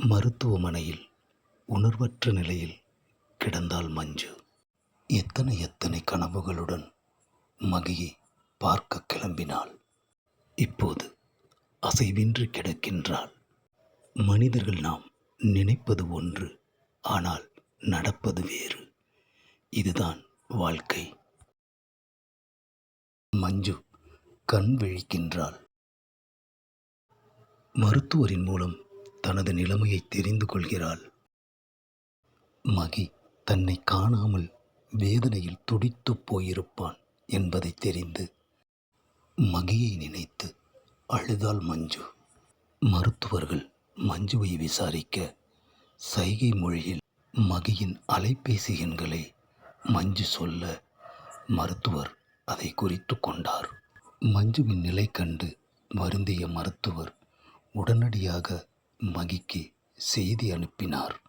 மருத்துவமனையில் உணர்வற்ற நிலையில் கிடந்தாள் மஞ்சு. எத்தனை எத்தனை கனவுகளுடன் மகியை பார்க்க கிளம்பினாள். இப்போது அசைவின்றி கிடக்கின்றாள். மனிதர்கள் நாம் நினைப்பது ஒன்று ஆனால் நடப்பது வேறு. இதுதான் வாழ்க்கை. மஞ்சு கண் விழிக்கின்றாள். மருத்துவரின் மூலம் தனது நிலைமையை தெரிந்து கொள்கிறாள். மகி தன்னை காணாமல் வேதனையில் துடித்துப் போயிருப்பான் என்பதை தெரிந்து மகியை நினைத்து அழுதாள் மஞ்சு. மருத்துவர்கள் மஞ்சுவை விசாரிக்க சைகை மொழியில் மகியின் அலைபேசி எண்களை மஞ்சு சொல்ல மருத்துவர் அதை குறித்து கொண்டார். மஞ்சுவின் நிலை கண்டு வருந்திய மருத்துவர் உடனடியாக மகிக்கு செய்தி அனுப்பினார்.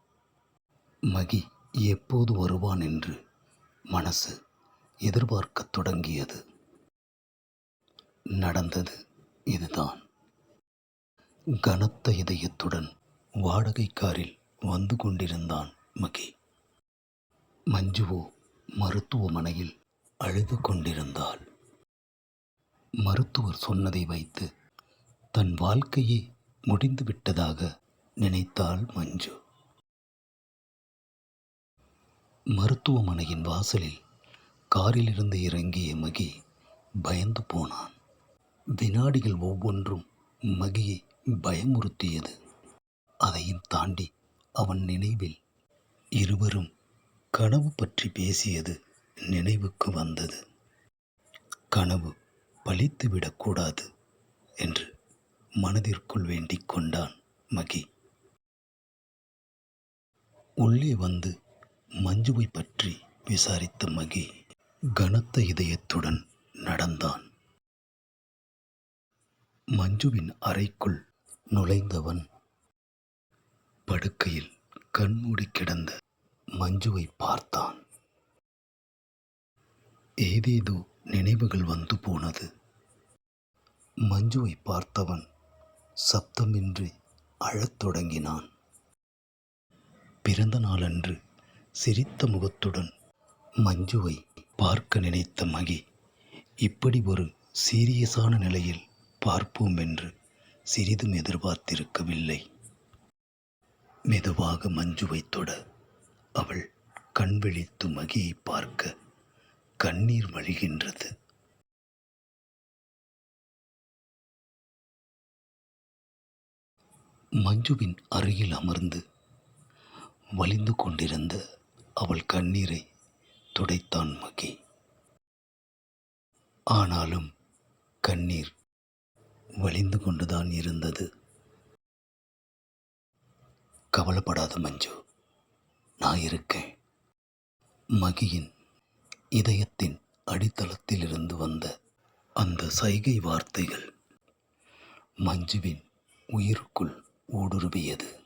மகி எப்போது வருவான் என்று மனசு எதிர்பார்க்கத் தொடங்கியது. நடந்தது இதுதான். கனத்த இதயத்துடன் வாடகை காரில் வந்து கொண்டிருந்தான் மகி. மஞ்சுவோ மருத்துவமனையில் அழுது கொண்டிருந்தாள். மருத்துவர் சொன்னதை வைத்து தன் வாழ்க்கையே முடிந்து விட்டதாக நினைத்தாள் மஞ்சு. மருத்துவமனையின் வாசலில் காரிலிருந்து இறங்கிய மகி பயந்து போனான். வினாடிகள் ஒவ்வொன்றும் மகியை பயமுறுத்தியது. அதையும் தாண்டி அவன் நினைவில் இருவரும் கனவு பற்றி பேசியது நினைவுக்கு வந்தது. கனவு பழித்துவிடக்கூடாது என்று மனதிற்குள் வேண்டிக் கொண்டான் மகி. உள்ளே வந்து மஞ்சுவை பற்றி விசாரித்த மகி கனத்த இதயத்துடன் நடந்தான். மஞ்சுவின் அறைக்குள் நுழைந்தவன் படுக்கையில் கண்மூடி கிடந்த மஞ்சுவை பார்த்தான். ஏதேதோ நினைவுகள் வந்து போனது. மஞ்சுவை பார்த்தவன் சப்தமின்றி அழத் தொடங்கினான். பிறந்த நாளன்று சிரித்த முகத்துடன் மஞ்சுவை பார்க்க நினைத்த மகி இப்படி ஒரு சீரியஸான நிலையில் பார்ப்போம் என்று சிறிதும் எதிர்பார்த்திருக்கவில்லை. மெதுவாக மஞ்சுவை தொட அவள் கண் விழித்து மகியை பார்க்க கண்ணீர் வழிகின்றது. மஞ்சுவின் அருகில் அமர்ந்து வலிந்து கொண்டிருந்த அவள் கண்ணீரை துடைத்தான் மகி. ஆனாலும் கண்ணீர் வலிந்து கொண்டுதான் இருந்தது. கவலைப்படாத மஞ்சு நான் இருக்கேன். மகியின் இதயத்தின் அடித்தளத்திலிருந்து வந்த அந்த சைகை வார்த்தைகள் மஞ்சுவின் உயிருக்குள் ஊடுருவியது.